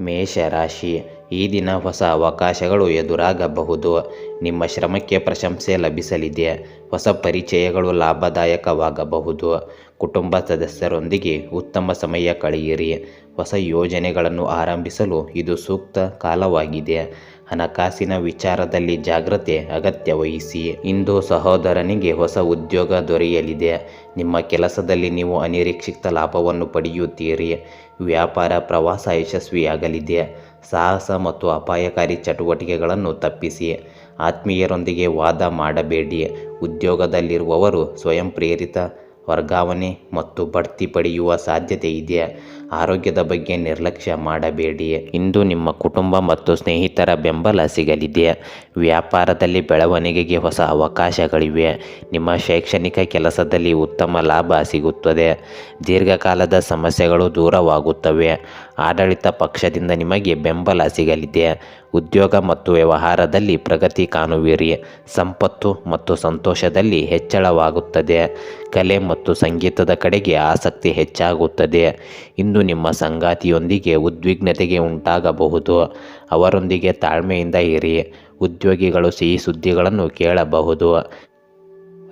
ಮೇಷರಾಶಿ. ಈ ದಿನ ಹೊಸ ಅವಕಾಶಗಳು ಎದುರಾಗಬಹುದು. ನಿಮ್ಮ ಶ್ರಮಕ್ಕೆ ಪ್ರಶಂಸೆ ಲಭಿಸಲಿದೆ. ಹೊಸ ಪರಿಚಯಗಳು ಲಾಭದಾಯಕವಾಗಬಹುದು. ಕುಟುಂಬ ಸದಸ್ಯರೊಂದಿಗೆ ಉತ್ತಮ ಸಮಯ ಕಳೆಯಿರಿ. ಹೊಸ ಯೋಜನೆಗಳನ್ನು ಆರಂಭಿಸಲು ಇದು ಸೂಕ್ತ ಕಾಲವಾಗಿದೆ. ಹಣಕಾಸಿನ ವಿಚಾರದಲ್ಲಿ ಜಾಗ್ರತೆ ಅಗತ್ಯ ವಹಿಸಿ. ಇಂದು ಸಹೋದರನಿಗೆ ಹೊಸ ಉದ್ಯೋಗ ದೊರೆಯಲಿದೆ. ನಿಮ್ಮ ಕೆಲಸದಲ್ಲಿ ನೀವು ಅನಿರೀಕ್ಷಿತ ಲಾಭವನ್ನು ಪಡೆಯುತ್ತೀರಿ. ವ್ಯಾಪಾರ, ಪ್ರವಾಸ ಯಶಸ್ವಿಯಾಗಲಿದೆ. ಸಾಹಸ ಮತ್ತು ಅಪಾಯಕಾರಿ ಚಟುವಟಿಕೆಗಳನ್ನು ತಪ್ಪಿಸಿ. ಆತ್ಮೀಯರೊಂದಿಗೆ ವಾದ ಮಾಡಬೇಡಿ. ಉದ್ಯೋಗದಲ್ಲಿರುವವರು ಸ್ವಯಂ ಪ್ರೇರಿತ ವರ್ಗಾವಣೆ ಮತ್ತು ಬಡ್ತಿ ಪಡೆಯುವ ಸಾಧ್ಯತೆ ಇದೆ. ಆರೋಗ್ಯದ ಬಗ್ಗೆ ನಿರ್ಲಕ್ಷ್ಯ ಮಾಡಬೇಡಿ. ಇಂದು ನಿಮ್ಮ ಕುಟುಂಬ ಮತ್ತು ಸ್ನೇಹಿತರ ಬೆಂಬಲ ಸಿಗಲಿದೆ. ವ್ಯಾಪಾರದಲ್ಲಿ ಬೆಳವಣಿಗೆಗೆ ಹೊಸ ಅವಕಾಶಗಳಿವೆ. ನಿಮ್ಮ ಶೈಕ್ಷಣಿಕ ಕೆಲಸದಲ್ಲಿ ಉತ್ತಮ ಲಾಭ ಸಿಗುತ್ತದೆ. ದೀರ್ಘಕಾಲದ ಸಮಸ್ಯೆಗಳು ದೂರವಾಗುತ್ತವೆ. ಆಡಳಿತ ಪಕ್ಷದಿಂದ ನಿಮಗೆ ಬೆಂಬಲ ಸಿಗಲಿದೆ. ಉದ್ಯೋಗ ಮತ್ತು ವ್ಯವಹಾರದಲ್ಲಿ ಪ್ರಗತಿ ಕಾಣುವಿರಿ. ಸಂಪತ್ತು ಮತ್ತು ಸಂತೋಷದಲ್ಲಿ ಹೆಚ್ಚಳವಾಗುತ್ತದೆ. ಕಲೆ ಮತ್ತು ಸಂಗೀತದ ಕಡೆಗೆ ಆಸಕ್ತಿ ಹೆಚ್ಚಾಗುತ್ತದೆ. ಇಂದು ನಿಮ್ಮ ಸಂಗಾತಿಯೊಂದಿಗೆ ಉದ್ವಿಗ್ನತೆಗೆ ಉಂಟಾಗಬಹುದು. ಅವರೊಂದಿಗೆ ತಾಳ್ಮೆಯಿಂದ ಇರಿ. ಉದ್ಯೋಗಿಗಳು ಸಿಹಿ ಸುದ್ದಿಗಳನ್ನು ಕೇಳಬಹುದು.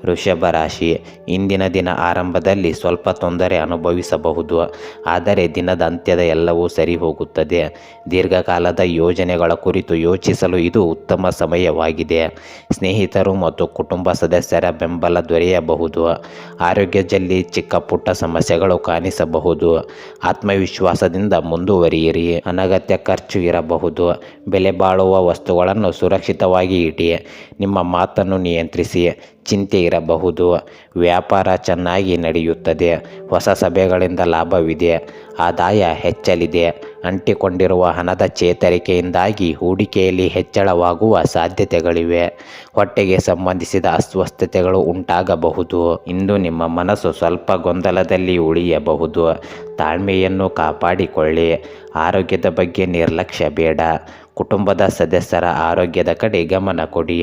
ವೃಷಭ ರಾಶಿ ಇಂದಿನ ದಿನ ಆರಂಭದಲ್ಲಿ ಸ್ವಲ್ಪ ತೊಂದರೆ ಅನುಭವಿಸಬಹುದು. ಆದರೆ ದಿನದ ಅಂತ್ಯದ ಎಲ್ಲವೂ ಸರಿ ಹೋಗುತ್ತದೆ ದೀರ್ಘಕಾಲದ ಯೋಜನೆಗಳ ಕುರಿತು ಯೋಚಿಸಲು ಇದು ಉತ್ತಮ ಸಮಯವಾಗಿದೆ. ಸ್ನೇಹಿತರು ಮತ್ತು ಕುಟುಂಬ ಸದಸ್ಯರ ಬೆಂಬಲ ದೊರೆಯಬಹುದು. ಆರೋಗ್ಯದಲ್ಲಿ ಚಿಕ್ಕ ಪುಟ್ಟ ಸಮಸ್ಯೆಗಳು ಕಾಣಿಸಬಹುದು. ಆತ್ಮವಿಶ್ವಾಸದಿಂದ ಮುಂದುವರಿಯಿರಿ. ಅನಗತ್ಯ ಖರ್ಚು ಇರಬಹುದು. ಬೆಲೆ ಬಾಳುವ ವಸ್ತುಗಳನ್ನು ಸುರಕ್ಷಿತವಾಗಿ ಇಡಿ. ನಿಮ್ಮ ಮಾತನ್ನು ನಿಯಂತ್ರಿಸಿ. ಚಿಂತೆ ಇರಬಹುದು. ವ್ಯಾಪಾರ ಚೆನ್ನಾಗಿ ನಡೆಯುತ್ತದೆ. ಹೊಸ ಸಭೆಗಳಿಂದ ಲಾಭವಿದೆ. ಆದಾಯ ಹೆಚ್ಚಲಿದೆ. ಅಂಟಿಕೊಂಡಿರುವ ಹಣದ ಚೇತರಿಕೆಯಿಂದಾಗಿ ಹೂಡಿಕೆಯಲ್ಲಿ ಹೆಚ್ಚಳವಾಗುವ ಸಾಧ್ಯತೆಗಳಿವೆ. ಹೊಟ್ಟೆಗೆ ಸಂಬಂಧಿಸಿದ ಅಸ್ವಸ್ಥತೆಗಳು ಉಂಟಾಗಬಹುದು. ಇಂದು ನಿಮ್ಮ ಮನಸ್ಸು ಸ್ವಲ್ಪ ಗೊಂದಲದಲ್ಲಿ ಉಳಿಯಬಹುದು. ತಾಳ್ಮೆಯನ್ನು ಕಾಪಾಡಿಕೊಳ್ಳಿ. ಆರೋಗ್ಯದ ಬಗ್ಗೆ ನಿರ್ಲಕ್ಷ್ಯ ಬೇಡ. ಕುಟುಂಬದ ಸದಸ್ಯರ ಆರೋಗ್ಯದ ಕಡೆ ಗಮನ ಕೊಡಿ.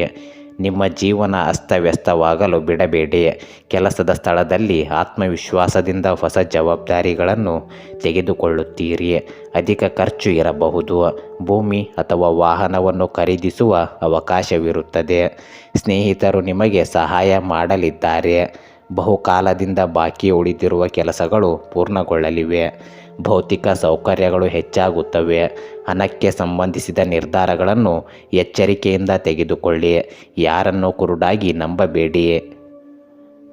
ನಿಮ್ಮ ಜೀವನ ಅಸ್ತವ್ಯಸ್ತವಾಗಲು ಬಿಡಬೇಡಿ. ಕೆಲಸದ ಸ್ಥಳದಲ್ಲಿ ಆತ್ಮವಿಶ್ವಾಸದಿಂದ ಹೊಸ ಜವಾಬ್ದಾರಿಗಳನ್ನು ತೆಗೆದುಕೊಳ್ಳುತ್ತೀರಿ. ಅಧಿಕ ಖರ್ಚು ಇರಬಹುದು. ಭೂಮಿ ಅಥವಾ ವಾಹನವನ್ನು ಖರೀದಿಸುವ ಅವಕಾಶವಿರುತ್ತದೆ. ಸ್ನೇಹಿತರು ನಿಮಗೆ ಸಹಾಯ ಮಾಡಲಿದ್ದಾರೆ. ಬಹುಕಾಲದಿಂದ ಬಾಕಿ ಉಳಿದಿರುವ ಕೆಲಸಗಳು ಪೂರ್ಣಗೊಳ್ಳಲಿವೆ. ಭೌತಿಕ ಸೌಕರ್ಯಗಳು ಹೆಚ್ಚಾಗುತ್ತವೆ. ಹಣಕ್ಕೆ ಸಂಬಂಧಿಸಿದ ನಿರ್ಧಾರಗಳನ್ನು ಎಚ್ಚರಿಕೆಯಿಂದ ತೆಗೆದುಕೊಳ್ಳಿ. ಯಾರನ್ನು ಕುರುಡಾಗಿ ನಂಬಬೇಡಿ.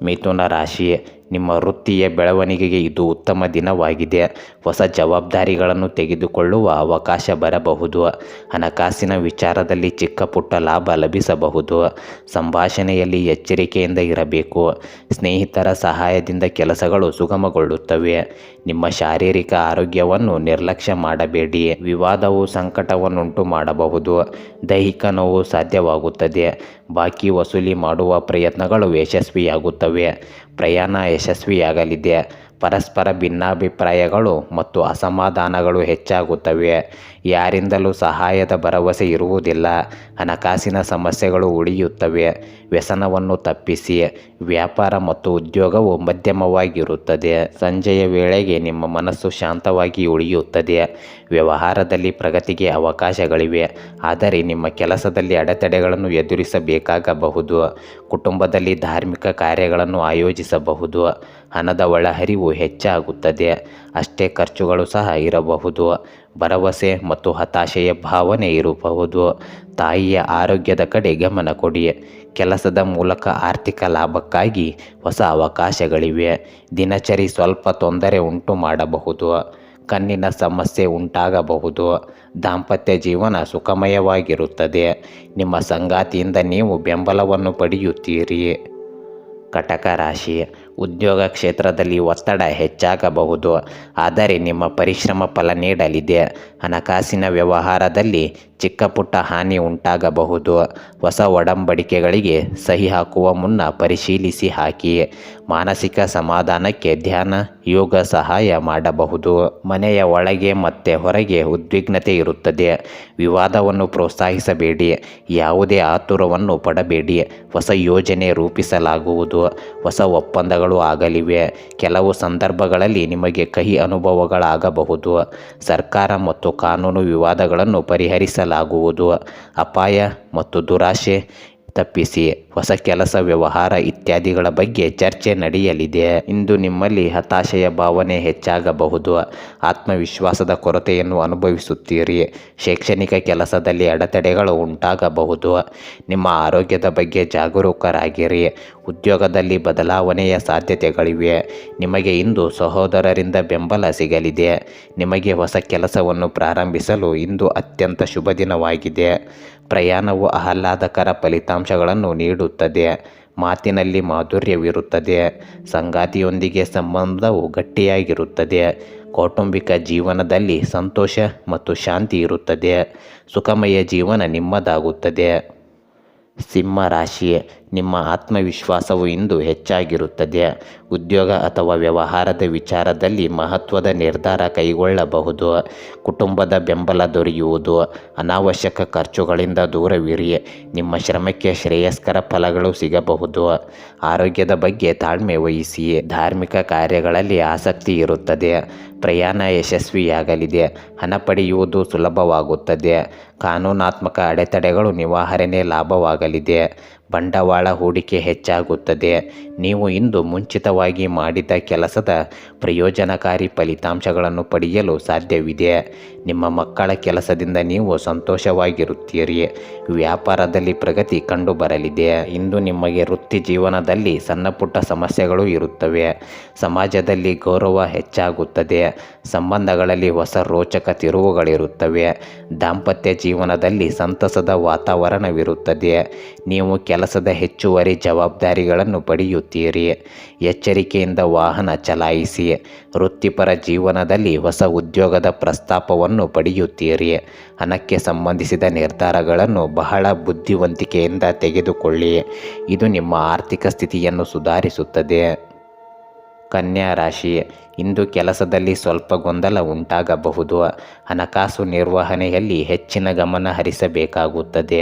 ಮಿಥುನ ರಾಶಿ ನಿಮ್ಮ ವೃತ್ತಿಯ ಬೆಳವಣಿಗೆಗೆ ಇದು ಉತ್ತಮ ದಿನವಾಗಿದೆ. ಹೊಸ ಜವಾಬ್ದಾರಿಗಳನ್ನು ತೆಗೆದುಕೊಳ್ಳುವ ಅವಕಾಶ ಬರಬಹುದು. ಹಣಕಾಸಿನ ವಿಚಾರದಲ್ಲಿ ಚಿಕ್ಕ ಪುಟ್ಟ ಲಾಭ ಲಭಿಸಬಹುದು. ಸಂಭಾಷಣೆಯಲ್ಲಿ ಎಚ್ಚರಿಕೆಯಿಂದ ಇರಬೇಕು. ಸ್ನೇಹಿತರ ಸಹಾಯದಿಂದ ಕೆಲಸಗಳು ಸುಗಮಗೊಳ್ಳುತ್ತವೆ. ನಿಮ್ಮ ಶಾರೀರಿಕ ಆರೋಗ್ಯವನ್ನು ನಿರ್ಲಕ್ಷ್ಯ ಮಾಡಬೇಡಿ. ವಿವಾದವು ಸಂಕಟವನ್ನುಂಟು ಮಾಡಬಹುದು. ದೈಹಿಕ ನೋವು ಸಾಧ್ಯವಾಗುತ್ತದೆ. ಬಾಕಿ ವಸೂಲಿ ಮಾಡುವ ಪ್ರಯತ್ನಗಳು ಯಶಸ್ವಿಯಾಗುತ್ತವೆ. ಪ್ರಯಾಣ ಯಶಸ್ವಿಯಾಗಲಿದೆ. ಪರಸ್ಪರ ಭಿನ್ನಾಭಿಪ್ರಾಯಗಳು ಮತ್ತು ಅಸಮಾಧಾನಗಳು ಹೆಚ್ಚಾಗುತ್ತವೆ. ಯಾರಿಂದಲೂ ಸಹಾಯದ ಭರವಸೆ ಇರುವುದಿಲ್ಲ. ಹಣಕಾಸಿನ ಸಮಸ್ಯೆಗಳು ಉಳಿಯುತ್ತವೆ. ವ್ಯಸನವನ್ನು ತಪ್ಪಿಸಿ. ವ್ಯಾಪಾರ ಮತ್ತು ಉದ್ಯೋಗವು ಮಧ್ಯಮವಾಗಿರುತ್ತದೆ. ಸಂಜೆಯ ವೇಳೆಗೆ ನಿಮ್ಮ ಮನಸ್ಸು ಶಾಂತವಾಗಿ ಉಳಿಯುತ್ತದೆ. ವ್ಯವಹಾರದಲ್ಲಿ ಪ್ರಗತಿಗೆ ಅವಕಾಶಗಳಿವೆ. ಆದರೆ ನಿಮ್ಮ ಕೆಲಸದಲ್ಲಿ ಅಡೆತಡೆಗಳನ್ನು ಎದುರಿಸಬೇಕಾಗಬಹುದು. ಕುಟುಂಬದಲ್ಲಿ ಧಾರ್ಮಿಕ ಕಾರ್ಯಗಳನ್ನು ಆಯೋಜಿಸಬಹುದು. ಹಣದ ಒಳಹರಿವು ಹೆಚ್ಚಾಗುತ್ತದೆ. ಅಷ್ಟೇ ಖರ್ಚುಗಳು ಸಹ ಇರಬಹುದು. ಭರವಸೆ ಮತ್ತು ಹತಾಶೆಯ ಭಾವನೆ ಇರಬಹುದು. ತಾಯಿಯ ಆರೋಗ್ಯದ ಕಡೆ ಗಮನ ಕೊಡಿ. ಕೆಲಸದ ಮೂಲಕ ಆರ್ಥಿಕ ಲಾಭಕ್ಕಾಗಿ ಹೊಸ ಅವಕಾಶಗಳಿವೆ. ದಿನಚರಿ ಸ್ವಲ್ಪ ತೊಂದರೆ ಉಂಟು ಮಾಡಬಹುದು. ಕಣ್ಣಿನ ಸಮಸ್ಯೆ ಉಂಟಾಗಬಹುದು. ದಾಂಪತ್ಯ ಜೀವನ ಸುಖಮಯವಾಗಿರುತ್ತದೆ. ನಿಮ್ಮ ಸಂಗಾತಿಯಿಂದ ನೀವು ಬೆಂಬಲವನ್ನು ಪಡೆಯುತ್ತೀರಿ. ಕಟಕ ರಾಶಿ. ಉದ್ಯೋಗ ಕ್ಷೇತ್ರದಲ್ಲಿ ಒತ್ತಡ ಹೆಚ್ಚಾಗಬಹುದು. ಆದರೆ ನಿಮ್ಮ ಪರಿಶ್ರಮ ಫಲ ನೀಡಲಿದೆ. ಹಣಕಾಸಿನ ವ್ಯವಹಾರದಲ್ಲಿ ಚಿಕ್ಕ ಪುಟ್ಟ ಹಾನಿ ಉಂಟಾಗಬಹುದು. ಹೊಸ ಒಡಂಬಡಿಕೆಗಳಿಗೆ ಸಹಿ ಹಾಕುವ ಮುನ್ನ ಪರಿಶೀಲಿಸಿ ಹಾಕಿ. ಮಾನಸಿಕ ಸಮಾಧಾನಕ್ಕೆ ಧ್ಯಾನ, ಯೋಗ ಸಹಾಯ ಮಾಡಬಹುದು. ಮನೆಯ ಒಳಗೆ ಮತ್ತೆ ಹೊರಗೆ ಉದ್ವಿಗ್ನತೆ ಇರುತ್ತದೆ. ವಿವಾದವನ್ನು ಪ್ರೋತ್ಸಾಹಿಸಬೇಡಿ. ಯಾವುದೇ ಆತುರವನ್ನು ಪಡಬೇಡಿ. ಹೊಸ ಯೋಜನೆ ರೂಪಿಸಲಾಗುವುದು. ಹೊಸ ಒಪ್ಪಂದಗಳು ಆಗಲಿವೆ. ಕೆಲವು ಸಂದರ್ಭಗಳಲ್ಲಿ ನಿಮಗೆ ಕಹಿ ಅನುಭವಗಳಾಗಬಹುದು. ಸರ್ಕಾರ ಮತ್ತು ಕಾನೂನು ವಿವಾದಗಳನ್ನು ಪರಿಹರಿಸಲಾಗುವುದು ಅಪಾಯ ಮತ್ತು ದುರಾಶೆ ತಪ್ಪಿಸಿ. ಹೊಸ ಕೆಲಸ, ವ್ಯವಹಾರ ಇತ್ಯಾದಿಗಳ ಬಗ್ಗೆ ಚರ್ಚೆ ನಡೆಯಲಿದೆ. ಇಂದು ನಿಮ್ಮಲ್ಲಿ ಹತಾಶೆಯ ಭಾವನೆ ಹೆಚ್ಚಾಗಬಹುದು. ಆತ್ಮವಿಶ್ವಾಸದ ಕೊರತೆಯನ್ನು ಅನುಭವಿಸುತ್ತೀರಿ. ಶೈಕ್ಷಣಿಕ ಕೆಲಸದಲ್ಲಿ ಅಡೆತಡೆಗಳು ಉಂಟಾಗಬಹುದು. ನಿಮ್ಮ ಆರೋಗ್ಯದ ಬಗ್ಗೆ ಜಾಗರೂಕರಾಗಿರಿ. ಉದ್ಯೋಗದಲ್ಲಿ ಬದಲಾವಣೆಯ ಸಾಧ್ಯತೆಗಳಿವೆ. ನಿಮಗೆ ಇಂದು ಸಹೋದರರಿಂದ ಬೆಂಬಲ ಸಿಗಲಿದೆ. ನಿಮಗೆ ಹೊಸ ಕೆಲಸವನ್ನು ಪ್ರಾರಂಭಿಸಲು ಇಂದು ಅತ್ಯಂತ ಶುಭ ದಿನವಾಗಿದೆ. ಪ್ರಯಾಣವು ಆಹ್ಲಾದಕರ ಫಲಿತಾಂಶಗಳನ್ನು ನೀಡುತ್ತದೆ. ಮಾತಿನಲ್ಲಿ ಮಾಧುರ್ಯವಿರುತ್ತದೆ. ಸಂಗಾತಿಯೊಂದಿಗೆ ಸಂಬಂಧವು ಗಟ್ಟಿಯಾಗಿರುತ್ತದೆ. ಕೌಟುಂಬಿಕ ಜೀವನದಲ್ಲಿ ಸಂತೋಷ ಮತ್ತು ಶಾಂತಿ ಇರುತ್ತದೆ. ಸುಖಮಯ ಜೀವನ ನಿಮ್ಮದಾಗುತ್ತದೆ. ಸಿಂಹ ರಾಶಿ ನಿಮ್ಮ ಆತ್ಮವಿಶ್ವಾಸವು ಇಂದು ಹೆಚ್ಚಾಗಿರುತ್ತದೆ. ಉದ್ಯೋಗ ಅಥವಾ ವ್ಯವಹಾರದ ವಿಚಾರದಲ್ಲಿ ಮಹತ್ವದ ನಿರ್ಧಾರ ಕೈಗೊಳ್ಳಬಹುದು. ಕುಟುಂಬದ ಬೆಂಬಲ ದೊರೆಯುವುದು, ಅನಾವಶ್ಯಕ ಖರ್ಚುಗಳಿಂದ ದೂರವಿರಿ, ನಿಮ್ಮ ಶ್ರಮಕ್ಕೆ ಶ್ರೇಯಸ್ಕರ ಫಲಗಳು ಸಿಗಬಹುದು. ಆರೋಗ್ಯದ ಬಗ್ಗೆ ತಾಳ್ಮೆ ವಹಿಸಿ, ಧಾರ್ಮಿಕ ಕಾರ್ಯಗಳಲ್ಲಿ ಆಸಕ್ತಿ ಇರುತ್ತದೆ. ಪ್ರಯಾಣ ಯಶಸ್ವಿಯಾಗಲಿದೆ, ಹಣ ಪಡೆಯುವುದು ಸುಲಭವಾಗುತ್ತದೆ. ಕಾನೂನಾತ್ಮಕ ಅಡೆತಡೆಗಳು ನಿವಾರಣೆ ಲಾಭವಾಗಲಿದೆ. ಬಂಡವಾಳ ಹೂಡಿಕೆ ಹೆಚ್ಚಾಗುತ್ತದೆ. ನೀವು ಇಂದು ಮುಂಚಿತವಾಗಿ ಮಾಡಿದ ಕೆಲಸದ ಪ್ರಯೋಜನಕಾರಿ ಫಲಿತಾಂಶಗಳನ್ನು ಪಡೆಯಲು ಸಾಧ್ಯವಿದೆ. ನಿಮ್ಮ ಮಕ್ಕಳ ಕೆಲಸದಿಂದ ನೀವು ಸಂತೋಷವಾಗಿರುತ್ತೀರಿ. ವ್ಯಾಪಾರದಲ್ಲಿ ಪ್ರಗತಿ ಕಂಡುಬರಲಿದೆ. ಇಂದು ನಿಮಗೆ ವೃತ್ತಿ ಜೀವನದಲ್ಲಿ ಸಣ್ಣ ಪುಟ್ಟ ಸಮಸ್ಯೆಗಳು ಇರುತ್ತವೆ. ಸಮಾಜದಲ್ಲಿ ಗೌರವ ಹೆಚ್ಚಾಗುತ್ತದೆ. ಸಂಬಂಧಗಳಲ್ಲಿ ಹೊಸ ರೋಚಕ ತಿರುವುಗಳಿರುತ್ತವೆ. ದಾಂಪತ್ಯ ಜೀವನದಲ್ಲಿ ಸಂತಸದ ವಾತಾವರಣವಿರುತ್ತದೆ. ನೀವು ಕೆಲಸದ ಹೆಚ್ಚುವರಿ ಜವಾಬ್ದಾರಿಗಳನ್ನು ಪಡೆಯುತ್ತೀರಿ. ಎಚ್ಚರಿಕೆಯಿಂದ ವಾಹನ ಚಲಾಯಿಸಿ. ವೃತ್ತಿಪರ ಜೀವನದಲ್ಲಿ ಹೊಸ ಉದ್ಯೋಗದ ಪ್ರಸ್ತಾಪವನ್ನು ಪಡೆಯುತ್ತೀರಿ. ಹಣಕ್ಕೆ ಸಂಬಂಧಿಸಿದ ನಿರ್ಧಾರಗಳನ್ನು ಬಹಳ ಬುದ್ಧಿವಂತಿಕೆಯಿಂದ ತೆಗೆದುಕೊಳ್ಳಿ. ಇದು ನಿಮ್ಮ ಆರ್ಥಿಕ ಸ್ಥಿತಿಯನ್ನು ಸುಧಾರಿಸುತ್ತದೆ. ಕನ್ಯಾ ರಾಶಿ. ಇಂದು ಕೆಲಸದಲ್ಲಿ ಸ್ವಲ್ಪ ಗೊಂದಲ ಉಂಟಾಗಬಹುದು. ಹಣಕಾಸು ನಿರ್ವಹಣೆಯಲ್ಲಿ ಹೆಚ್ಚಿನ ಗಮನ ಹರಿಸಬೇಕಾಗುತ್ತದೆ.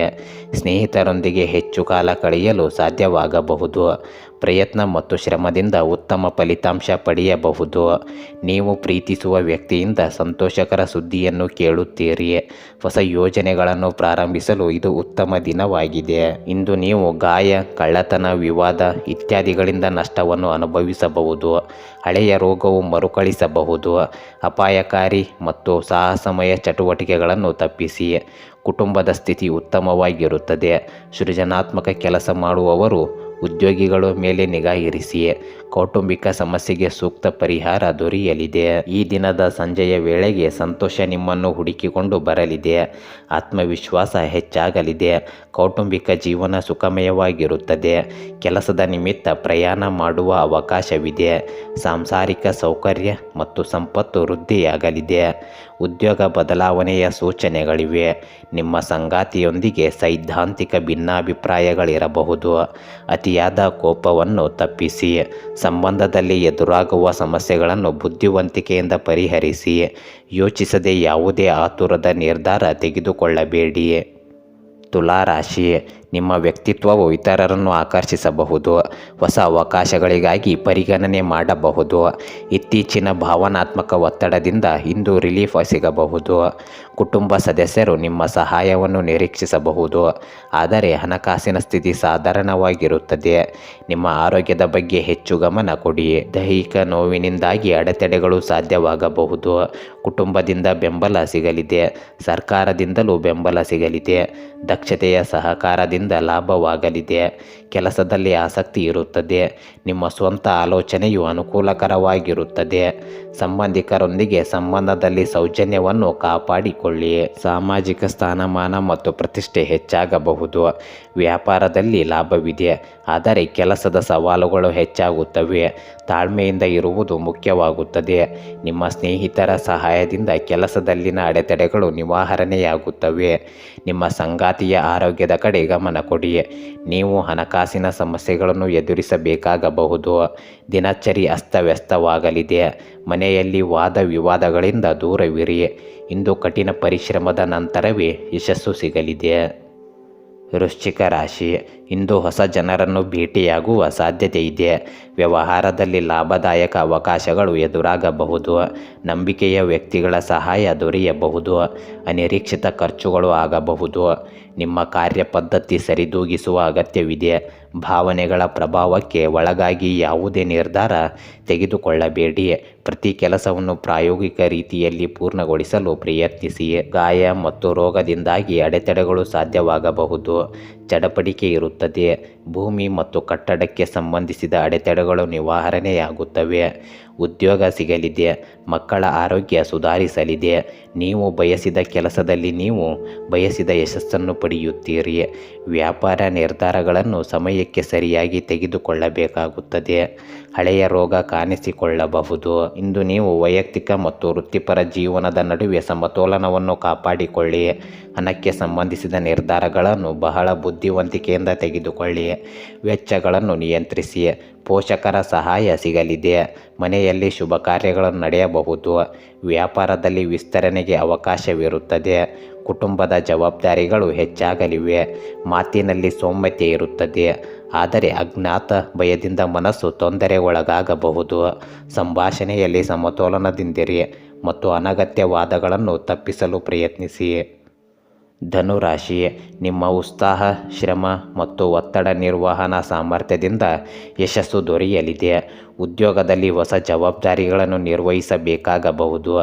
ಸ್ನೇಹಿತರೊಂದಿಗೆ ಹೆಚ್ಚು ಕಾಲ ಕಳೆಯಲು ಸಾಧ್ಯವಾಗಬಹುದು. ಪ್ರಯತ್ನ ಮತ್ತು ಶ್ರಮದಿಂದ ಉತ್ತಮ ಫಲಿತಾಂಶ ಪಡೆಯಬಹುದು. ನೀವು ಪ್ರೀತಿಸುವ ವ್ಯಕ್ತಿಯಿಂದ ಸಂತೋಷಕರ ಸುದ್ದಿಯನ್ನು ಕೇಳುತ್ತೀರಿ. ಹೊಸ ಯೋಜನೆಗಳನ್ನು ಪ್ರಾರಂಭಿಸಲು ಇದು ಉತ್ತಮ ದಿನವಾಗಿದೆ. ಇಂದು ನೀವು ಗಾಯ, ಕಳ್ಳತನ, ವಿವಾದ ಇತ್ಯಾದಿಗಳಿಂದ ನಷ್ಟವನ್ನು ಅನುಭವಿಸಬಹುದು. ಹಳೆಯ ರೋಗವು ಮರುಕಳಿಸಬಹುದು. ಅಪಾಯಕಾರಿ ಮತ್ತು ಸಾಹಸಮಯ ಚಟುವಟಿಕೆಗಳನ್ನು ತಪ್ಪಿಸಿ. ಕುಟುಂಬದ ಸ್ಥಿತಿ ಉತ್ತಮವಾಗಿರುತ್ತದೆ. ಸೃಜನಾತ್ಮಕ ಕೆಲಸ ಮಾಡುವವರು ಉದ್ಯೋಗಿಗಳ ಮೇಲೆ ನಿಗಾ ಇರಿಸಿ ಕೌಟುಂಬಿಕ ಸಮಸ್ಯೆಗೆ ಸೂಕ್ತ ಪರಿಹಾರ ದೊರೆಯಲಿದೆ. ಈ ದಿನದ ಸಂಜೆಯ ವೇಳೆಗೆ ಸಂತೋಷ ನಿಮ್ಮನ್ನು ಹುಡುಕಿಕೊಂಡು ಬರಲಿದೆ. ಆತ್ಮವಿಶ್ವಾಸ ಹೆಚ್ಚಾಗಲಿದೆ. ಕೌಟುಂಬಿಕ ಜೀವನ ಸುಖಮಯವಾಗಿರುತ್ತದೆ. ಕೆಲಸದ ನಿಮಿತ್ತ ಪ್ರಯಾಣ ಮಾಡುವ ಅವಕಾಶವಿದೆ. ಸಾಂಸಾರಿಕ ಸೌಕರ್ಯ ಮತ್ತು ಸಂಪತ್ತು ವೃದ್ಧಿಯಾಗಲಿದೆ. ಉದ್ಯೋಗ ಬದಲಾವಣೆಯ ಸೂಚನೆಗಳಿವೆ. ನಿಮ್ಮ ಸಂಗಾತಿಯೊಂದಿಗೆ ಸೈದ್ಧಾಂತಿಕ ಭಿನ್ನಾಭಿಪ್ರಾಯಗಳಿರಬಹುದು. ಅತಿಯಾದ ಕೋಪವನ್ನು ತಪ್ಪಿಸಿ. ಸಂಬಂಧದಲ್ಲಿ ಎದುರಾಗುವ ಸಮಸ್ಯೆಗಳನ್ನು ಬುದ್ಧಿವಂತಿಕೆಯಿಂದ ಪರಿಹರಿಸಿ. ಯೋಚಿಸದೆ ಯಾವುದೇ ಆತುರದ ನಿರ್ಧಾರ ತೆಗೆದುಕೊಳ್ಳಬೇಡಿ. ತುಲಾರಾಶಿ ನಿಮ್ಮ ವ್ಯಕ್ತಿತ್ವವು ಇತರರನ್ನು ಆಕರ್ಷಿಸಬಹುದು, ಹೊಸ ಅವಕಾಶಗಳಿಗಾಗಿ ಪರಿಗಣನೆ ಮಾಡಬಹುದು. ಇತ್ತೀಚಿನ ಭಾವನಾತ್ಮಕ ಒತ್ತಡದಿಂದ ಇಂದು ರಿಲೀಫ್ ಸಿಗಬಹುದು. ಕುಟುಂಬ ಸದಸ್ಯರು ನಿಮ್ಮ ಸಹಾಯವನ್ನು ನಿರೀಕ್ಷಿಸಬಹುದು, ಆದರೆ ಹಣಕಾಸಿನ ಸ್ಥಿತಿ ಸಾಧಾರಣವಾಗಿರುತ್ತದೆ. ನಿಮ್ಮ ಆರೋಗ್ಯದ ಬಗ್ಗೆ ಹೆಚ್ಚು ಗಮನ ಕೊಡಿ. ದೈಹಿಕ ನೋವಿನಿಂದಾಗಿ ಅಡೆತಡೆಗಳು ಸಾಧ್ಯವಾಗಬಹುದು. ಕುಟುಂಬದಿಂದ ಬೆಂಬಲ ಸಿಗಲಿದೆ, ಸರ್ಕಾರದಿಂದಲೂ ಬೆಂಬಲ ಸಿಗಲಿದೆ. ದಕ್ಷತೆಯ ಸಹಕಾರದಿಂದ ವ್ಯವಹಾರದಿಂದ ಲಾಭವಾಗಲಿದೆ. ಕೆಲಸದಲ್ಲಿ ಆಸಕ್ತಿ ಇರುತ್ತದೆ. ನಿಮ್ಮ ಸ್ವಂತ ಆಲೋಚನೆಯು ಅನುಕೂಲಕರವಾಗಿರುತ್ತದೆ. ಸಂಬಂಧಿಕರೊಂದಿಗೆ ಸಂಬಂಧದಲ್ಲಿ ಸೌಜನ್ಯವನ್ನು ಕಾಪಾಡಿಕೊಳ್ಳಿ. ಸಾಮಾಜಿಕ ಸ್ಥಾನಮಾನ ಮತ್ತು ಪ್ರತಿಷ್ಠೆ ಹೆಚ್ಚಾಗಬಹುದು. ವ್ಯಾಪಾರದಲ್ಲಿ ಲಾಭವಿದೆ. ಆದರೆ ಕೆಲಸದ ಸವಾಲುಗಳು ಹೆಚ್ಚಾಗುತ್ತವೆ. ತಾಳ್ಮೆಯಿಂದ ಇರುವುದು ಮುಖ್ಯವಾಗುತ್ತದೆ. ನಿಮ್ಮ ಸ್ನೇಹಿತರ ಸಹಾಯದಿಂದ ಕೆಲಸದಲ್ಲಿನ ಅಡೆತಡೆಗಳು ನಿವಾರಣೆಯಾಗುತ್ತವೆ. ನಿಮ್ಮ ಸಂಗಾತಿಯ ಆರೋಗ್ಯದ ಕಡೆ ಗಮನ ಕೊಡಿ. ನೀವು ಹಣಕಾಸಿನ ಸಮಸ್ಯೆಗಳನ್ನು ಎದುರಿಸಬೇಕಾಗಬಹುದು. ದಿನಚರಿ ಅಸ್ತವ್ಯಸ್ತವಾಗಲಿದೆ. ಮನೆಯಲ್ಲಿ ವಾದ ವಿವಾದಗಳಿಂದ ದೂರವಿರಿ. ಇಂದು ಕಠಿಣ ಪರಿಶ್ರಮದ ನಂತರವೇ ಯಶಸ್ಸು ಸಿಗಲಿದೆ. ವೃಶ್ಚಿಕ ರಾಶಿ ಇಂದು ಹೊಸ ಜನರನ್ನು ಭೇಟಿಯಾಗುವ ಸಾಧ್ಯತೆ ಇದೆ. ವ್ಯವಹಾರದಲ್ಲಿ ಲಾಭದಾಯಕ ಅವಕಾಶಗಳು ಎದುರಾಗಬಹುದು. ನಂಬಿಕೆಯ ವ್ಯಕ್ತಿಗಳ ಸಹಾಯ ದೊರೆಯಬಹುದು. ಅನಿರೀಕ್ಷಿತ ಖರ್ಚುಗಳು ಆಗಬಹುದು. ನಿಮ್ಮ ಕಾರ್ಯ ಪದ್ಧತಿ ಸರಿದೂಗಿಸುವ ಅಗತ್ಯವಿದೆ. ಭಾವನೆಗಳ ಪ್ರಭಾವಕ್ಕೆ ಒಳಗಾಗಿ ಯಾವುದೇ ನಿರ್ಧಾರ ತೆಗೆದುಕೊಳ್ಳಬೇಡಿ. ಪ್ರತಿ ಕೆಲಸವನ್ನು ಪ್ರಾಯೋಗಿಕ ರೀತಿಯಲ್ಲಿ ಪೂರ್ಣಗೊಳಿಸಲು ಪ್ರಯತ್ನಿಸಿ. ಗಾಯ ಮತ್ತು ರೋಗದಿಂದಾಗಿ ಅಡೆತಡೆಗಳು ಸಾಧ್ಯವಾಗಬಹುದು. ಚಡಪಡಿಕೆ ಇರುತ್ತದೆ. ಭೂಮಿ ಮತ್ತು ಕಟ್ಟಡಕ್ಕೆ ಸಂಬಂಧಿಸಿದ ಅಡೆತಡೆಗಳು ನಿವಾರಣೆಯಾಗುತ್ತವೆ. ಉದ್ಯೋಗ ಸಿಗಲಿದೆ, ಮಕ್ಕಳ ಆರೋಗ್ಯ ಸುಧಾರಿಸಲಿದೆ. ನೀವು ಬಯಸಿದ ಕೆಲಸದಲ್ಲಿ ನೀವು ಬಯಸಿದ ಯಶಸ್ಸನ್ನು ಪಡೆಯುತ್ತೀರಿ. ವ್ಯಾಪಾರ ನಿರ್ಧಾರಗಳನ್ನು ಸಮಯಕ್ಕೆ ಸರಿಯಾಗಿ ತೆಗೆದುಕೊಳ್ಳಬೇಕಾಗುತ್ತದೆ. ಹಳೆಯ ರೋಗ ಕಾಣಿಸಿಕೊಳ್ಳಬಹುದು. ಇಂದು ನೀವು ವೈಯಕ್ತಿಕ ಮತ್ತು ವೃತ್ತಿಪರ ಜೀವನದ ನಡುವೆ ಸಮತೋಲನವನ್ನು ಕಾಪಾಡಿಕೊಳ್ಳಿ. ಹಣಕ್ಕೆ ಸಂಬಂಧಿಸಿದ ನಿರ್ಧಾರಗಳನ್ನು ಬಹಳ ಬುದ್ಧಿವಂತಿಕೆಯಿಂದ ತೆಗೆದುಕೊಳ್ಳಿ. ವೆಚ್ಚಗಳನ್ನು ನಿಯಂತ್ರಿಸಿ. ಪೋಷಕರ ಸಹಾಯ ಸಿಗಲಿದೆ. ಮನೆಯಲ್ಲಿ ಶುಭ ಕಾರ್ಯಗಳು ನಡೆಯಬಹುದು. ವ್ಯಾಪಾರದಲ್ಲಿ ವಿಸ್ತರಣೆಗೆ ಅವಕಾಶವಿರುತ್ತದೆ. ಕುಟುಂಬದ ಜವಾಬ್ದಾರಿಗಳು ಹೆಚ್ಚಾಗಲಿವೆ. ಮಾತಿನಲ್ಲಿ ಸೌಮ್ಯತೆ ಇರುತ್ತದೆ. ಆದರೆ ಅಜ್ಞಾತ ಭಯದಿಂದ ಮನಸ್ಸು ತೊಂದರೆ ಒಳಗಾಗಬಹುದು ಸಂಭಾಷಣೆಯಲ್ಲಿ ಸಮತೋಲನದಿಂದಿರಿ ಮತ್ತು ಅನಗತ್ಯ ವಾದಗಳನ್ನು ತಪ್ಪಿಸಲು ಪ್ರಯತ್ನಿಸಿ. ಧನುರಾಶಿ ನಿಮ್ಮ ಉತ್ಸಾಹ ಶ್ರಮ ಮತ್ತು ಒತ್ತಡ ನಿರ್ವಹಣಾ ಸಾಮರ್ಥ್ಯದಿಂದ ಯಶಸ್ಸು ದೊರೆಯಲಿದೆ. ಉದ್ಯೋಗದಲ್ಲಿ ಹೊಸ ಜವಾಬ್ದಾರಿಗಳನ್ನು ನಿರ್ವಹಿಸಬೇಕಾಗಬಹುದು.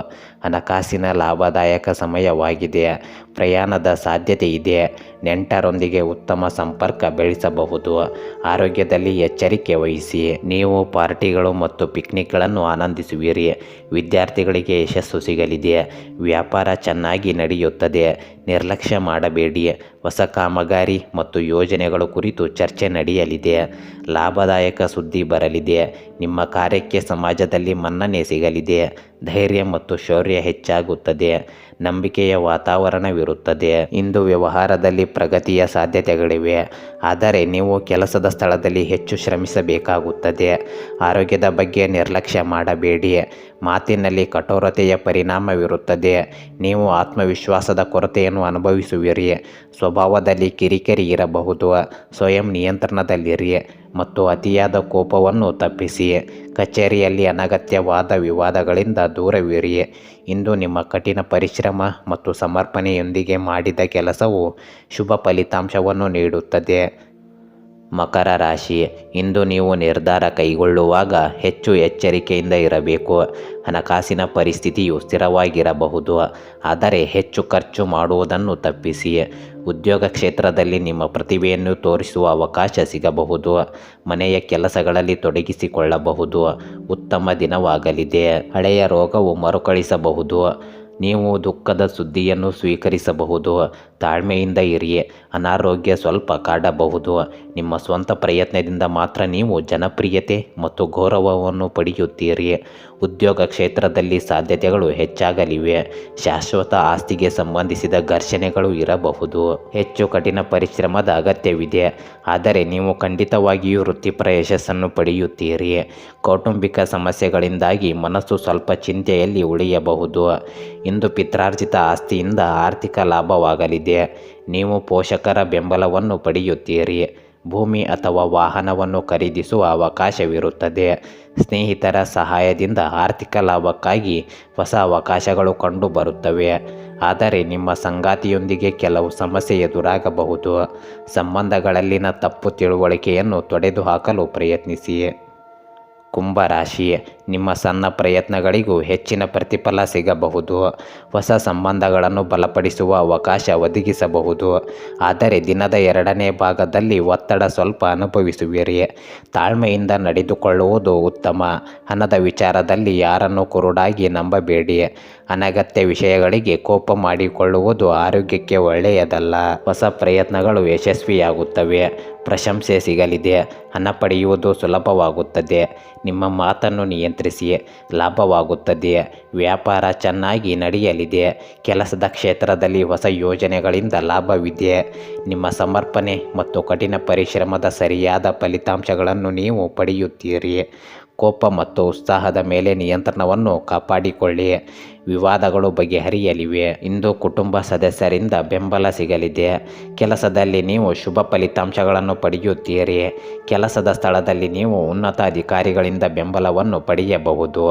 ಹಣಕಾಸಿನ ಲಾಭದಾಯಕ ಸಮಯವಾಗಿದೆ. ಪ್ರಯಾಣದ ಸಾಧ್ಯತೆ ಇದೆ. ನೆಂಟರೊಂದಿಗೆ ಉತ್ತಮ ಸಂಪರ್ಕ ಬೆಳೆಸಬಹುದು. ಆರೋಗ್ಯದಲ್ಲಿ ಎಚ್ಚರಿಕೆ ವಹಿಸಿ. ನೀವು ಪಾರ್ಟಿಗಳು ಮತ್ತು ಪಿಕ್ನಿಕ್ಗಳನ್ನು ಆನಂದಿಸುವಿರಿ. ವಿದ್ಯಾರ್ಥಿಗಳಿಗೆ ಯಶಸ್ಸು ಸಿಗಲಿದೆ. ವ್ಯಾಪಾರ ಚೆನ್ನಾಗಿ ನಡೆಯುತ್ತದೆ. ನಿರ್ಲಕ್ಷ್ಯ ಮಾಡಬೇಡಿ. ಹೊಸ ಕಾಮಗಾರಿ ಮತ್ತು ಯೋಜನೆಗಳು ಕುರಿತು ಚರ್ಚೆ ನಡೆಯಲಿದೆ. ಲಾಭದಾಯಕ ಸುದ್ದಿ ಬರಲಿದೆ. ನಿಮ್ಮ ಕಾರ್ಯಕ್ಕೆ ಸಮಾಜದಲ್ಲಿ ಮನ್ನಣೆ ಸಿಗಲಿದೆ ಧೈರ್ಯ ಮತ್ತು ಶೌರ್ಯ ಹೆಚ್ಚಾಗುತ್ತದೆ, ನಂಬಿಕೆಯ ವಾತಾವರಣವಿರುತ್ತದೆ. ಇಂದು ವ್ಯವಹಾರದಲ್ಲಿ ಪ್ರಗತಿಯ ಸಾಧ್ಯತೆಗಳಿವೆ, ಆದರೆ ನೀವು ಕೆಲಸದ ಸ್ಥಳದಲ್ಲಿ ಹೆಚ್ಚು ಶ್ರಮಿಸಬೇಕಾಗುತ್ತದೆ. ಆರೋಗ್ಯದ ಬಗ್ಗೆ ನಿರ್ಲಕ್ಷ್ಯ ಮಾಡಬೇಡಿ, ಮಾತಿನಲ್ಲಿ ಕಠೋರತೆಯ ಪರಿಣಾಮವಿರುತ್ತದೆ. ನೀವು ಆತ್ಮವಿಶ್ವಾಸದ ಕೊರತೆಯನ್ನು ಅನುಭವಿಸುವಿರಿ, ಸ್ವಭಾವದಲ್ಲಿ ಕಿರಿಕಿರಿ ಇರಬಹುದು, ಸ್ವಯಂ ನಿಯಂತ್ರಣದಲ್ಲಿರಿ ಮತ್ತು ಅತಿಯಾದ ಕೋಪವನ್ನು ತಪ್ಪಿಸಿ. ಕಚೇರಿಯಲ್ಲಿ ಅನಗತ್ಯವಾದ ವಿವಾದಗಳಿಂದ ದೂರವಿರಿ ಇಂದು ನಿಮ್ಮ ಕಠಿಣ ಪರಿಶ್ರಮ ಮತ್ತು ಸಮರ್ಪಣೆಯೊಂದಿಗೆ ಮಾಡಿದ ಕೆಲಸವು ಶುಭ ಫಲಿತಾಂಶವನ್ನು ನೀಡುತ್ತದೆ. ಮಕರ ರಾಶಿ. ಇಂದು ನೀವು ನಿರ್ಧಾರ ಕೈಗೊಳ್ಳುವಾಗ ಹೆಚ್ಚು ಎಚ್ಚರಿಕೆಯಿಂದ ಇರಬೇಕು. ಹಣಕಾಸಿನ ಪರಿಸ್ಥಿತಿಯು ಸ್ಥಿರವಾಗಿರಬಹುದು. ಆದರೆ ಹೆಚ್ಚು ಖರ್ಚು ಮಾಡುವುದನ್ನು ತಪ್ಪಿಸಿ. ಉದ್ಯೋಗ ಕ್ಷೇತ್ರದಲ್ಲಿ ನಿಮ್ಮ ಪ್ರತಿಭೆಯನ್ನು ತೋರಿಸುವ ಅವಕಾಶ ಸಿಗಬಹುದು. ಮನೆಯ ಕೆಲಸಗಳಲ್ಲಿ ತೊಡಗಿಸಿಕೊಳ್ಳಬಹುದು. ಉತ್ತಮ ದಿನವಾಗಲಿದೆ. ಹಳೆಯ ರೋಗವು ಮರುಕಳಿಸಬಹುದು. ನೀವು ದುಃಖದ ಸುದ್ದಿಯನ್ನು ಸ್ವೀಕರಿಸಬಹುದು. ತಾಳ್ಮೆಯಿಂದ ಇರಿ. ಅನಾರೋಗ್ಯ ಸ್ವಲ್ಪ ಕಾಡಬಹುದು. ನಿಮ್ಮ ಸ್ವಂತ ಪ್ರಯತ್ನದಿಂದ ಮಾತ್ರ ನೀವು ಜನಪ್ರಿಯತೆ ಮತ್ತು ಗೌರವವನ್ನು ಪಡೆಯುತ್ತೀರಿ. ಉದ್ಯೋಗ ಕ್ಷೇತ್ರದಲ್ಲಿ ಸಾಧ್ಯತೆಗಳು ಹೆಚ್ಚಾಗಲಿವೆ. ಶಾಶ್ವತ ಆಸ್ತಿಗೆ ಸಂಬಂಧಿಸಿದ ಘರ್ಷಣೆಗಳು ಇರಬಹುದು. ಹೆಚ್ಚು ಕಠಿಣ ಪರಿಶ್ರಮದ ಅಗತ್ಯವಿದೆ. ಆದರೆ ನೀವು ಖಂಡಿತವಾಗಿಯೂ ವೃತ್ತಿಪರ ಯಶಸ್ಸನ್ನು ಪಡೆಯುತ್ತೀರಿ. ಕೌಟುಂಬಿಕ ಸಮಸ್ಯೆಗಳಿಂದಾಗಿ ಮನಸ್ಸು ಸ್ವಲ್ಪ ಚಿಂತೆಯಲ್ಲಿ ಉಳಿಯಬಹುದು. ಇಂದು ಪಿತ್ರಾರ್ಜಿತ ಆಸ್ತಿಯಿಂದ ಆರ್ಥಿಕ ಲಾಭವಾಗಲಿದೆ. ನೀವು ಪೋಷಕರ ಬೆಂಬಲವನ್ನು ಪಡೆಯುತ್ತೀರಿ. ಭೂಮಿ ಅಥವಾ ವಾಹನವನ್ನು ಖರೀದಿಸುವ ಅವಕಾಶವಿರುತ್ತದೆ. ಸ್ನೇಹಿತರ ಸಹಾಯದಿಂದ ಆರ್ಥಿಕ ಲಾಭಕ್ಕಾಗಿ ಹೊಸ ಅವಕಾಶಗಳು ಕಂಡುಬರುತ್ತವೆ. ಆದರೆ ನಿಮ್ಮ ಸಂಗಾತಿಯೊಂದಿಗೆ ಕೆಲವು ಸಮಸ್ಯೆ ಎದುರಾಗಬಹುದು. ಸಂಬಂಧಗಳಲ್ಲಿನ ತಪ್ಪು ತಿಳುವಳಿಕೆಯನ್ನು ತೊಡೆದುಹಾಕಲು ಪ್ರಯತ್ನಿಸಿ. ಕುಂಭರಾಶಿ ನಿಮ್ಮ ಸಣ್ಣ ಪ್ರಯತ್ನಗಳಿಗೂ ಹೆಚ್ಚಿನ ಪ್ರತಿಫಲ ಸಿಗಬಹುದು. ಹೊಸ ಸಂಬಂಧಗಳನ್ನು ಬಲಪಡಿಸುವ ಅವಕಾಶ ಒದಗಿಸಬಹುದು. ಆದರೆ ದಿನದ ಎರಡನೇ ಭಾಗದಲ್ಲಿ ಒತ್ತಡ ಸ್ವಲ್ಪ ಅನುಭವಿಸುವಿರಿ. ತಾಳ್ಮೆಯಿಂದ ನಡೆದುಕೊಳ್ಳುವುದು ಉತ್ತಮ. ಹಣದ ವಿಚಾರದಲ್ಲಿ ಯಾರನ್ನು ಕುರುಡಾಗಿ ನಂಬಬೇಡಿ. ಅನಗತ್ಯ ವಿಷಯಗಳಿಗೆ ಕೋಪ ಮಾಡಿಕೊಳ್ಳುವುದು ಆರೋಗ್ಯಕ್ಕೆ ಒಳ್ಳೆಯದಲ್ಲ. ಹೊಸ ಪ್ರಯತ್ನಗಳು ಯಶಸ್ವಿಯಾಗುತ್ತವೆ. ಪ್ರಶಂಸೆ ಸಿಗಲಿದೆ. ಹಣ ಪಡೆಯುವುದು ಸುಲಭವಾಗುತ್ತದೆ. ನಿಮ್ಮ ಮಾತನ್ನು ನಿಯಂತ್ರಿಸಿ. ಲಾಭವಾಗುತ್ತದೆ. ವ್ಯಾಪಾರ ಚೆನ್ನಾಗಿ ನಡೆಯಲಿದೆ. ಕೆಲಸದ ಕ್ಷೇತ್ರದಲ್ಲಿ ಹೊಸ ಯೋಜನೆಗಳಿಂದ ಲಾಭವಿದೆ. ನಿಮ್ಮ ಸಮರ್ಪಣೆ ಮತ್ತು ಕಠಿಣ ಪರಿಶ್ರಮದ ಸರಿಯಾದ ಫಲಿತಾಂಶಗಳನ್ನು ನೀವು ಪಡೆಯುತ್ತೀರಿ. ಕೋಪ ಮತ್ತು ಉತ್ಸಾಹದ ಮೇಲೆ ನಿಯಂತ್ರಣವನ್ನು ಕಾಪಾಡಿಕೊಳ್ಳಿ. ವಿವಾದಗಳು ಬಗೆಹರಿಯಲಿವೆ. ಇಂದು ಕುಟುಂಬ ಸದಸ್ಯರಿಂದ ಬೆಂಬಲ ಸಿಗಲಿದೆ. ಕೆಲಸದಲ್ಲಿ ನೀವು ಶುಭ ಫಲಿತಾಂಶಗಳನ್ನು ಪಡೆಯುತ್ತೀರಿ. ಕೆಲಸದ ಸ್ಥಳದಲ್ಲಿ ನೀವು ಉನ್ನತ ಅಧಿಕಾರಿಗಳಿಂದ ಬೆಂಬಲವನ್ನು ಪಡೆಯಬಹುದು.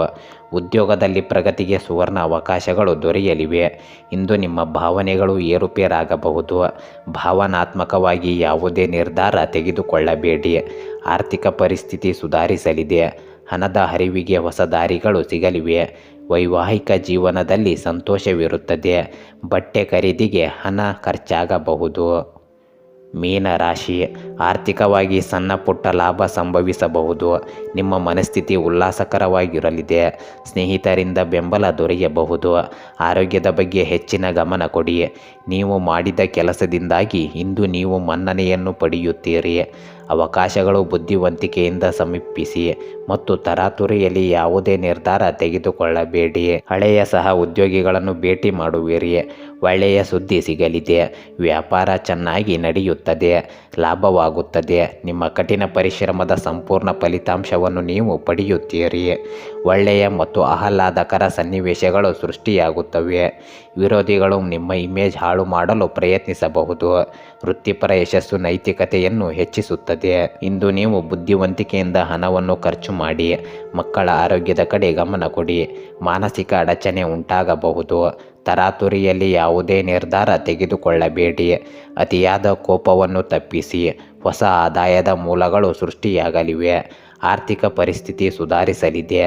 ಉದ್ಯೋಗದಲ್ಲಿ ಪ್ರಗತಿಗೆ ಸುವರ್ಣ ಅವಕಾಶಗಳು ದೊರೆಯಲಿವೆ. ಇಂದು ನಿಮ್ಮ ಭಾವನೆಗಳು ಏರುಪೇರಾಗಬಹುದು. ಭಾವನಾತ್ಮಕವಾಗಿ ಯಾವುದೇ ನಿರ್ಧಾರ ತೆಗೆದುಕೊಳ್ಳಬೇಡಿ. ಆರ್ಥಿಕ ಪರಿಸ್ಥಿತಿ ಸುಧಾರಿಸಲಿದೆ. ಹಣದ ಹರಿವಿಗೆ ಹೊಸ ದಾರಿಗಳು ಸಿಗಲಿವೆ. ವೈವಾಹಿಕ ಜೀವನದಲ್ಲಿ ಸಂತೋಷವಿರುತ್ತದೆ. ಬಟ್ಟೆ ಖರೀದಿಗೆ ಹಣ ಖರ್ಚಾಗಬಹುದು. ಮೀನರಾಶಿ ಆರ್ಥಿಕವಾಗಿ ಸಣ್ಣ ಪುಟ್ಟ ಲಾಭ ಸಂಭವಿಸಬಹುದು. ನಿಮ್ಮ ಮನಸ್ಥಿತಿ ಉಲ್ಲಾಸಕರವಾಗಿರಲಿದೆ. ಸ್ನೇಹಿತರಿಂದ ಬೆಂಬಲ ದೊರೆಯಬಹುದು. ಆರೋಗ್ಯದ ಬಗ್ಗೆ ಹೆಚ್ಚಿನ ಗಮನ ಕೊಡಿ. ನೀವು ಮಾಡಿದ ಕೆಲಸದಿಂದಾಗಿ ಇಂದು ನೀವು ಮನ್ನಣೆಯನ್ನು ಪಡೆಯುತ್ತೀರಿ. ಅವಕಾಶಗಳು ಬುದ್ಧಿವಂತಿಕೆಯಿಂದ ಸಮೀಪಿಸಿ ಮತ್ತು ತರಾತುರಿಯಲ್ಲಿ ಯಾವುದೇ ನಿರ್ಧಾರ ತೆಗೆದುಕೊಳ್ಳಬೇಡಿ. ಹಳೆಯ ಸಹ ಉದ್ಯೋಗಿಗಳನ್ನು ಭೇಟಿ ಮಾಡುವಿರಿ. ಒಳ್ಳೆಯ ಸುದ್ದಿ ಸಿಗಲಿದೆ. ವ್ಯಾಪಾರ ಚೆನ್ನಾಗಿ ನಡೆಯುತ್ತದೆ. ಲಾಭವಾಗುತ್ತದೆ. ನಿಮ್ಮ ಕಠಿಣ ಪರಿಶ್ರಮದ ಸಂಪೂರ್ಣ ಫಲಿತಾಂಶವನ್ನು ನೀವು ಪಡೆಯುತ್ತೀರಿ. ಒಳ್ಳೆಯ ಮತ್ತು ಆಹ್ಲಾದಕರ ಸನ್ನಿವೇಶಗಳು ಸೃಷ್ಟಿಯಾಗುತ್ತವೆ. ವಿರೋಧಿಗಳು ನಿಮ್ಮ ಇಮೇಜ್ ಹಾಳು ಮಾಡಲು ಪ್ರಯತ್ನಿಸಬಹುದು. ವೃತ್ತಿಪರ ಯಶಸ್ಸು ನೈತಿಕತೆಯನ್ನು ಹೆಚ್ಚಿಸುತ್ತದೆ. ಇಂದು ನೀವು ಬುದ್ಧಿವಂತಿಕೆಯಿಂದ ಹಣವನ್ನು ಖರ್ಚು ಮಾಡಿ, ಮಕ್ಕಳ ಆರೋಗ್ಯದ ಕಡೆ ಗಮನ ಕೊಡಿ, ಮಾನಸಿಕ ಅಡಚಣೆ ಉಂಟಾಗಬಹುದು. ತರಾತುರಿಯಲ್ಲಿ ಯಾವುದೇ ನಿರ್ಧಾರ ತೆಗೆದುಕೊಳ್ಳಬೇಡಿ. ಅತಿಯಾದ ಕೋಪವನ್ನು ತಪ್ಪಿಸಿ, ಹೊಸ ಆದಾಯದ ಮೂಲಗಳು ಸೃಷ್ಟಿಯಾಗಲಿವೆ. ಆರ್ಥಿಕ ಪರಿಸ್ಥಿತಿ ಸುಧಾರಿಸಲಿದೆ.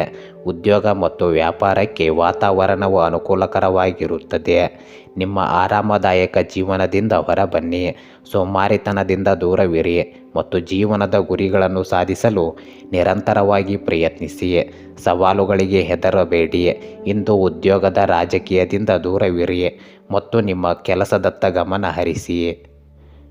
ಉದ್ಯೋಗ ಮತ್ತು ವ್ಯಾಪಾರಕ್ಕೆ ವಾತಾವರಣವು ಅನುಕೂಲಕರವಾಗಿರುತ್ತದೆ. ನಿಮ್ಮ ಆರಾಮದಾಯಕ ಜೀವನದಿಂದ ಹೊರಬನ್ನಿ. ಸೋಮಾರಿತನದಿಂದ ದೂರವಿರಿ ಮತ್ತು ಜೀವನದ ಗುರಿಗಳನ್ನು ಸಾಧಿಸಲು ನಿರಂತರವಾಗಿ ಪ್ರಯತ್ನಿಸಿ. ಸವಾಲುಗಳಿಗೆ ಹೆದರಬೇಡಿ. ಇಂದು ಉದ್ಯೋಗದ ರಾಜಕೀಯದಿಂದ ದೂರವಿರಿ ಮತ್ತು ನಿಮ್ಮ ಕೆಲಸದತ್ತ ಗಮನ ಹರಿಸಿ